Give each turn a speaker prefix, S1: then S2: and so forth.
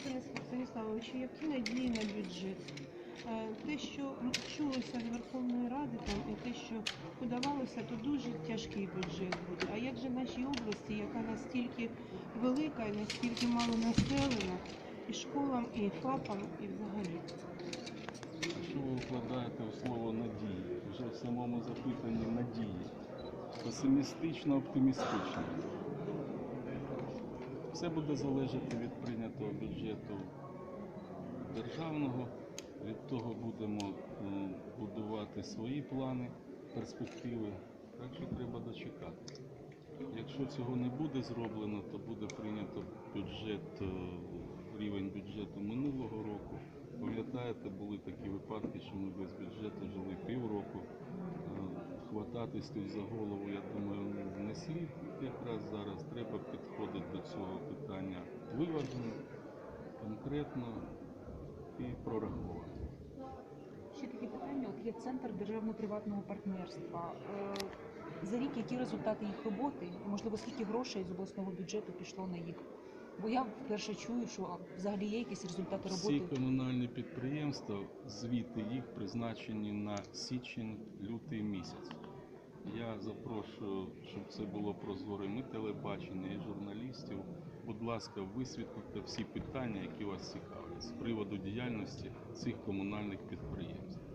S1: Станіслав Станіславович, які надії на бюджет? Е, Те, що чулося з Верховної Ради там, і те, що подавалося, то дуже тяжкий бюджет буде. А як же нашій області, яка настільки велика і настільки мало населена, і школам, і ФАПам, і взагалі?
S2: Що ви вкладаєте в слово надії? Вже в самому запитанні надії. Песимістично, оптимістично. Все буде залежати від прийнятого бюджету державного. Від того будемо будувати свої плани, перспективи. Так що треба дочекати. Якщо цього не буде зроблено, то буде прийнято бюджет, е, рівень бюджету минулого року. Пам'ятаєте, були такі випадки, що ми без бюджету жили півроку. Е, Хвататись тут за голову, я думаю, не слід якраз зараз. Треба підходити до цього питання виважено, конкретно і прораховано.
S3: Ще таке питання. От є центр державно-приватного партнерства. Е, За рік які результати їх роботи? І, можливо, скільки грошей з обласного бюджету пішло на їх? Бо я вперше чую, що взагалі є якісь результати
S2: Всі
S3: роботи.
S2: комунальні підприємства, звіти їх призначені на січень-лютий місяць. Я запрошую, щоб це було прозоро, і ми телебачення, і журналістів. Будь ласка, висвітлюйте всі питання, які вас цікавлять з приводу діяльності цих комунальних підприємств.